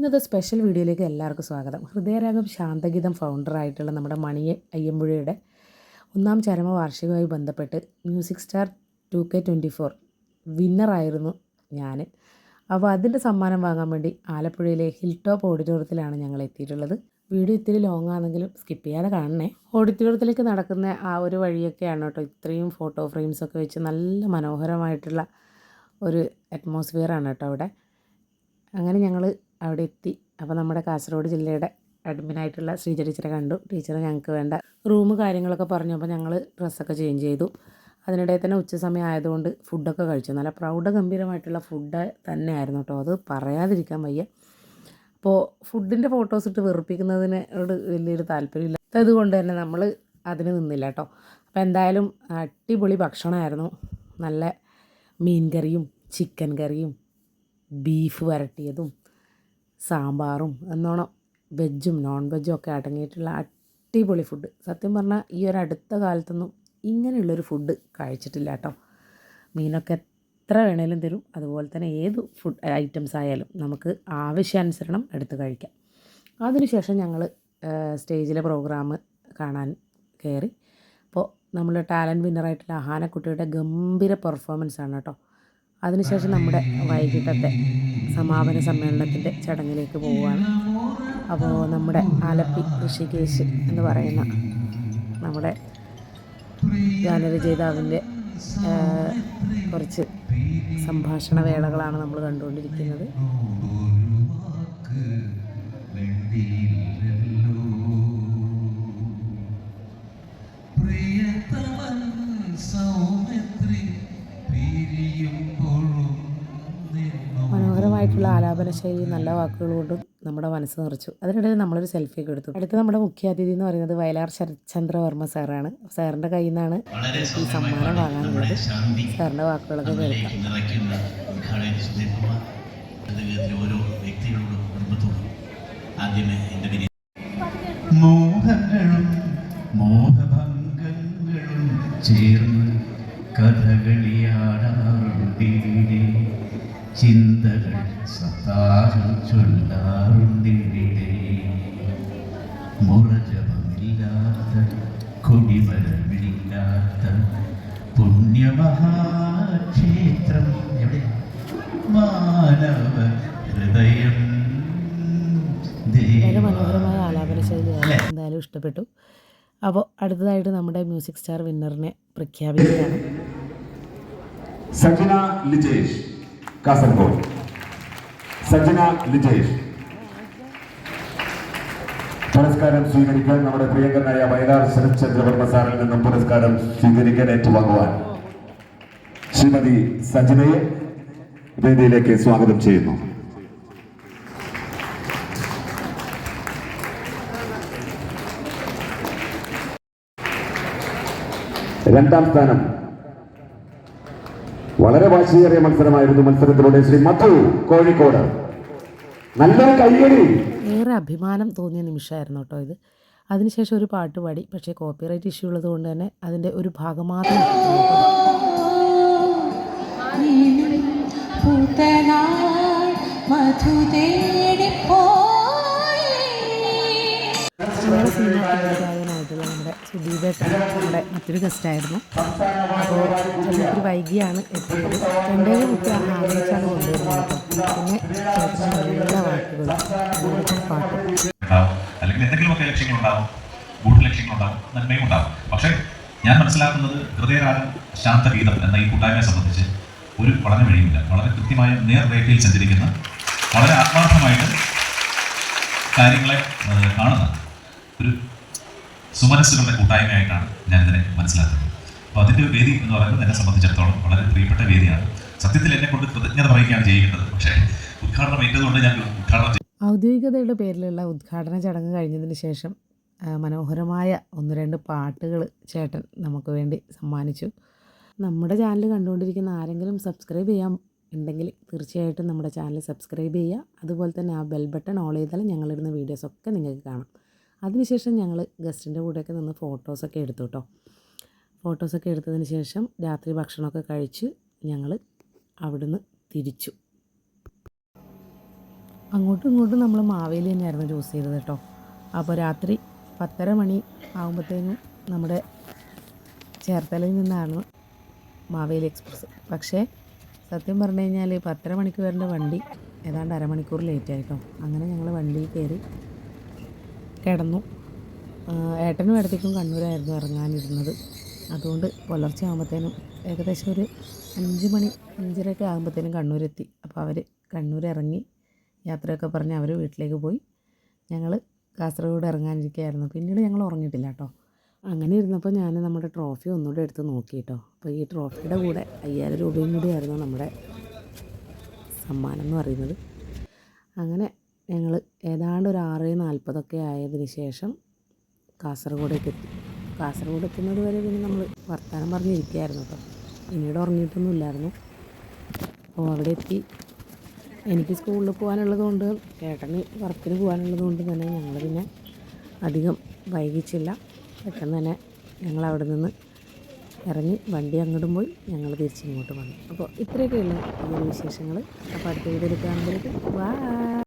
ഇന്നത്തെ സ്പെഷ്യൽ വീഡിയോയിലേക്ക് എല്ലാവർക്കും സ്വാഗതം. ഹൃദയരാഗം ശാന്തഗീതം ഫൗണ്ടറായിട്ടുള്ള നമ്മുടെ മണി അയ്യമ്പുഴയുടെ ഒന്നാം ചരമ വാർഷികവുമായി ബന്ധപ്പെട്ട് music star two K twenty four വിന്നറായിരുന്നു ഞാൻ അപ്പോൾ അതിന്റെ സമ്മാനം വാങ്ങാൻ വേണ്ടി ആലപ്പുഴയിലെ ഹിൽ ടോപ്പ് ഓഡിറ്റോറിയത്തിലാണ് ഞങ്ങൾ എത്തിയിട്ടുള്ളത്. വീഡിയോ ഇത്തിരി ലോങ് ആണെങ്കിലും സ്കിപ്പ് ചെയ്യാതെ കാണണേ. ഓഡിറ്റോറിയത്തിലേക്ക് നടക്കുന്ന ആ ഒരു വഴിയൊക്കെയാണ് കേട്ടോ ഇത്രയും ഫോട്ടോ ഫ്രെയിംസൊക്കെ വെച്ച് നല്ല മനോഹരമായിട്ടുള്ള ഒരു അറ്റ്മോസ്ഫിയറാണ് കേട്ടോ അവിടെ. അങ്ങനെ ഞങ്ങൾ അവിടെ എത്തി. അപ്പോൾ നമ്മുടെ കാസർഗോഡ് ജില്ലയുടെ അഡ്മിനായിട്ടുള്ള ശ്രീജ ടീച്ചറെ കണ്ടു. ടീച്ചർ ഞങ്ങൾക്ക് വേണ്ട റൂം കാര്യങ്ങളൊക്കെ പറഞ്ഞപ്പോൾ ഞങ്ങൾ ഡ്രസ്സൊക്കെ ചേഞ്ച് ചെയ്തു. അതിനിടെ തന്നെ ഉച്ച സമയം ആയതുകൊണ്ട് ഫുഡൊക്കെ കഴിച്ചു. നല്ല പ്രൗഢഗംഭീരമായിട്ടുള്ള ഫുഡ് തന്നെയായിരുന്നു കേട്ടോ അത് പറയാതിരിക്കാൻ വയ്യ. അപ്പോൾ ഫുഡിന്റെ ഫോട്ടോസ് ഇട്ട് വെറുപ്പിക്കുന്നതിനോട് വലിയൊരു താല്പര്യമില്ല. അതുകൊണ്ട് തന്നെ നമ്മൾ അതിന് നിന്നില്ല കേട്ടോ അപ്പോൾ എന്തായാലും അടിപൊളി ഭക്ഷണമായിരുന്നു നല്ല മീൻ കറിയും ചിക്കൻ കറിയും ബീഫ് വരട്ടിയതും സാമ്പാറും എന്നോണം വെജും നോൺ വെജും ഒക്കെ അടങ്ങിയിട്ടുള്ള അടിപൊളി ഫുഡ് സത്യം പറഞ്ഞാൽ ഈ ഒരു അടുത്ത കാലത്തൊന്നും ഇങ്ങനെയുള്ളൊരു ഫുഡ് കഴിച്ചിട്ടില്ല കേട്ടോ. മീനൊക്കെ എത്ര വേണേലും തരും. അതുപോലെ തന്നെ ഏത് ഫുഡ് ഐറ്റംസ് ആയാലും നമുക്ക് ആവശ്യാനുസരണം എടുത്ത് കഴിക്കാം. അതിനുശേഷം ഞങ്ങൾ സ്റ്റേജിലെ പ്രോഗ്രാം കാണാൻ കയറി അപ്പോൾ നമ്മൾ ടാലന്റ് വിന്നറായിട്ടുള്ള അഹാനക്കുട്ടിയുടെ ഗംഭീര പെർഫോമൻസ് ആണ് കേട്ടോ. അതിനുശേഷം നമ്മുടെ വൈകിട്ടത്തെ സമാപന സമ്മേളനത്തിന്റെ ചടങ്ങിലേക്ക് പോവുകയാണ്. അപ്പോൾ നമ്മുടെ ആലപ്പി ഋഷികേശ് എന്ന് പറയുന്ന നമ്മുടെ ഗാനരചയിതാവിന്റെ കുറച്ച് സംഭാഷണ വേളകളാണ് നമ്മൾ കണ്ടുകൊണ്ടിരിക്കുന്നത്. മനോഹരമായിട്ടുള്ള ആലാപന ശൈലി നല്ല വാക്കുകൾ കൊണ്ടും നമ്മുടെ മനസ്സ് നിറച്ചു. അതിനിടയിൽ നമ്മളൊരു സെൽഫിയൊക്കെ എടുത്തു. അടുത്ത നമ്മുടെ മുഖ്യാതിഥി എന്ന് പറയുന്നത് വയലാർ ശരത്ചന്ദ്രവർമ്മ സാറാണ് സാറിന്റെ കയ്യിൽ നിന്നാണ് ഈ സമ്മാനം വാങ്ങാനുള്ളത്. സാറിന്റെ വാക്കുകളൊക്കെ കേൾക്കാം. മോഹങ്ങളും മോഹഭംഗങ്ങളും ചേർന്ന് കഥകളിയാടാറുണ്ടിവിടെ ചിന്തകൾ സത്താഹം ചൊല്ലാറുണ്ടിവിടെ. മുറജപമില്ലാത്ത കൊടിമരമില്ലാത്ത പുണ്യമഹാക്ഷേത്രം. എവിടെ? മാനവ ഹൃദയം. വളരെ മനോഹരമായ ആലാപന ശൈലിയാണ്. എന്തായാലും ഇഷ്ടപ്പെട്ടു. അപ്പോൾ അടുത്തതായിട്ട് നമ്മുടെ മ്യൂസിക് സ്റ്റാർ വിന്നറിനെ പ്രഖ്യാപിക്കുകയാണ്. സജന ലിജേഷ്. കാസർഗോഡ്. സജ്ജന ലിജേഷ്. പുരസ്കാരം സ്വീകരിക്കാൻ നമ്മുടെ പ്രിയങ്കരനായ വയലാർ ശരത്ചന്ദ്രവർമ്മ സാറിൽ നിന്നും പുരസ്കാരം സ്വീകരിക്കാൻ ഏറ്റുവാങ്ങുവാൻ ശ്രീമതി സജ്ജനയെ വേദിയിലേക്ക് സ്വാഗതം ചെയ്യുന്നു. രണ്ടാം സ്ഥാനം വളരെ വാശിയേറിയ മത്സരമായിരുന്നു മത്സരത്തിലൂടെ ശ്രീ മധു കോഴിക്കോട്. നല്ലൊരു കയ്യടി. ഏറെ അഭിമാനം തോന്നിയ നിമിഷമായിരുന്നു കേട്ടോ ഇത്. അതിനുശേഷം ഒരു പാട്ട് പാടി പക്ഷേ കോപ്പിറൈറ്റ് ഇഷ്യൂ ഉള്ളത് കൊണ്ട് തന്നെ അതിന്റെ ഒരു ഭാഗം മാത്രം ഇട്ടിട്ടുള്ളൂ കേട്ടോ. പൂത്തനാൾ മധു തേടിപ്പോയി. സിനിമ ഗായകനായിട്ടുള്ള നമ്മുടെ സുദീപേട്ടൻ നമ്മുടെ മറ്റൊരു ഗസ്റ്റായിരുന്നു അപ്പോൾ ഒത്തിരി വൈകിയാണ് എത്തിയത്. രണ്ടേ മുപ്പത്തി ആറിലേക്കാണ് കൊണ്ടുവരുന്നത് പിന്നെ നല്ല വാക്കുകൾ പാട്ട് അല്ലെങ്കിൽ എന്തെങ്കിലുമൊക്കെ ലക്ഷ്യങ്ങളുണ്ടാവും. ഗൂഢ ലക്ഷ്യങ്ങളുണ്ടാവും. നന്മയും ഉണ്ടാവും. പക്ഷേ ഞാൻ മനസ്സിലാക്കുന്നത് ഹൃദയരാഗം ശാന്തഗീതം എന്ന ഈ കൂട്ടായ്മയെ സംബന്ധിച്ച് ഒരു വളരെ വഴിയില്ല വളരെ കൃത്യമായ നേർരേഖയിൽ സഞ്ചരിക്കുന്ന വളരെ ആത്മാർത്ഥമായിട്ട് കാര്യങ്ങളെ കാണുന്ന ഒരു സുമനസ്സുകളുടെ കൂട്ടായ്മയായിട്ടാണ് ഞാനിതിനെ മനസ്സിലാക്കുന്നത്. അപ്പോൾ അതിന്റെ വേദി എന്ന് പറയുന്നത് എന്നെ സംബന്ധിച്ചിടത്തോളം വളരെ പ്രിയപ്പെട്ട വേദിയാണ്. സത്യത്തിൽ എന്നെ കൊണ്ട് കൃതജ്ഞത പറയുകയാണ് ചെയ്യേണ്ടത്. പക്ഷേ ഉദ്ഘാടനം ഏറ്റതുകൊണ്ട് ഞാൻ ഉദ്ഘാടനം ഔദ്യോഗികതയുടെ പേരിലുള്ള ഉദ്ഘാടന ചടങ്ങ് കഴിഞ്ഞതിന് ശേഷം മനോഹരമായ ഒന്ന് രണ്ട് പാട്ടുകൾ ചേട്ടൻ നമുക്ക് വേണ്ടി സമ്മാനിച്ചു. നമ്മുടെ ചാനൽ കണ്ടുകൊണ്ടിരിക്കുന്ന ആരെങ്കിലും സബ്സ്ക്രൈബ് ചെയ്യാൻ ഉണ്ടെങ്കിൽ തീർച്ചയായിട്ടും നമ്മുടെ ചാനൽ സബ്സ്ക്രൈബ് ചെയ്യുക. അതുപോലെ തന്നെ ആ ബെൽ ബട്ടൺ ഓൾ ചെയ്താൽ ഞങ്ങളിടുന്ന വീഡിയോസൊക്കെ നിങ്ങൾക്ക് കാണാം. അതിനുശേഷം ഞങ്ങൾ ഗസ്റ്റിന്റെ കൂടെയൊക്കെ നിന്ന് ഫോട്ടോസൊക്കെ എടുത്തു കേട്ടോ ഫോട്ടോസൊക്കെ എടുത്തതിന് ശേഷം രാത്രി ഭക്ഷണമൊക്കെ കഴിച്ച് ഞങ്ങൾ അവിടുന്ന് തിരിച്ചു. അങ്ങോട്ടും ഇങ്ങോട്ടും നമ്മൾ മാവേലി തന്നെയായിരുന്നു ചൂസ് ചെയ്തത് കേട്ടോ അപ്പോൾ രാത്രി പത്തര മണി ആകുമ്പോഴത്തേനും നമ്മുടെ ചേർത്തലയിൽ നിന്നാണ് മാവേലി എക്സ്പ്രസ്. പക്ഷേ സത്യം പറഞ്ഞു കഴിഞ്ഞാൽ പത്തര മണിക്ക് വരേണ്ട വണ്ടി ഏതാണ്ട് അരമണിക്കൂർ ലേറ്റ് ആയിട്ടോ അങ്ങനെ ഞങ്ങൾ വണ്ടിയിൽ കയറി കിടന്നു. ഏട്ടനും ഇടത്തേക്കും കണ്ണൂരായിരുന്നു ഇറങ്ങാനിരുന്നത്. അതുകൊണ്ട് പുലർച്ചെ ആകുമ്പോഴത്തേനും ഏകദേശം ഒരു അഞ്ച് മണി അഞ്ചരയൊക്കെ ആകുമ്പോഴത്തേനും കണ്ണൂരെത്തി. അപ്പോൾ അവർ കണ്ണൂർ ഇറങ്ങി യാത്രയൊക്കെ പറഞ്ഞ് അവർ വീട്ടിലേക്ക് പോയി. ഞങ്ങൾ കാസർഗോഡ് ഇറങ്ങാനിരിക്കുകയായിരുന്നു പിന്നീട് ഞങ്ങൾ ഉറങ്ങിയിട്ടില്ല കേട്ടോ. അങ്ങനെ ഇരുന്നപ്പോൾ ഞാൻ നമ്മുടെ ട്രോഫി ഒന്നുകൂടെ എടുത്ത് നോക്കി കേട്ടോ. അപ്പോൾ ഈ ട്രോഫിയുടെ കൂടെ അയ്യായിരം രൂപയും കൂടിയായിരുന്നു നമ്മുടെ സമ്മാനം എന്ന് പറയുന്നത്. അങ്ങനെ ഞങ്ങൾ ഏതാണ്ട് ഒരു ആറ് നാൽപ്പതൊക്കെ ആയതിന് ശേഷം കാസർഗോഡേക്ക് എത്തി കാസർഗോഡ് എത്തുന്നത് വരെ പിന്നെ നമ്മൾ വർത്തമാനം പറഞ്ഞിരിക്കുകയായിരുന്നു കേട്ടോ പിന്നീട് ഉറങ്ങിയിട്ടൊന്നുമില്ലായിരുന്നു അപ്പോൾ അവിടെ എത്തി എനിക്ക് സ്കൂളിൽ പോകാനുള്ളത് കൊണ്ട് ചേട്ടന് വർക്കിന് പോകാനുള്ളത് കൊണ്ട് തന്നെ ഞങ്ങൾ പിന്നെ അധികം വൈകിച്ചില്ല. പെട്ടെന്ന് തന്നെ ഞങ്ങൾ അവിടെ നിന്ന് ഇറങ്ങി വണ്ടി അങ്ങോട്ടും പോയി ഞങ്ങൾ തിരിച്ചിങ്ങോട്ട് വന്നു. അപ്പോൾ ഇത്രയൊക്കെയുള്ള വിശേഷങ്ങൾ അപ്പോൾ അടുത്ത വീഡിയോയിൽ കാണുമ്പോഴേക്കും വാ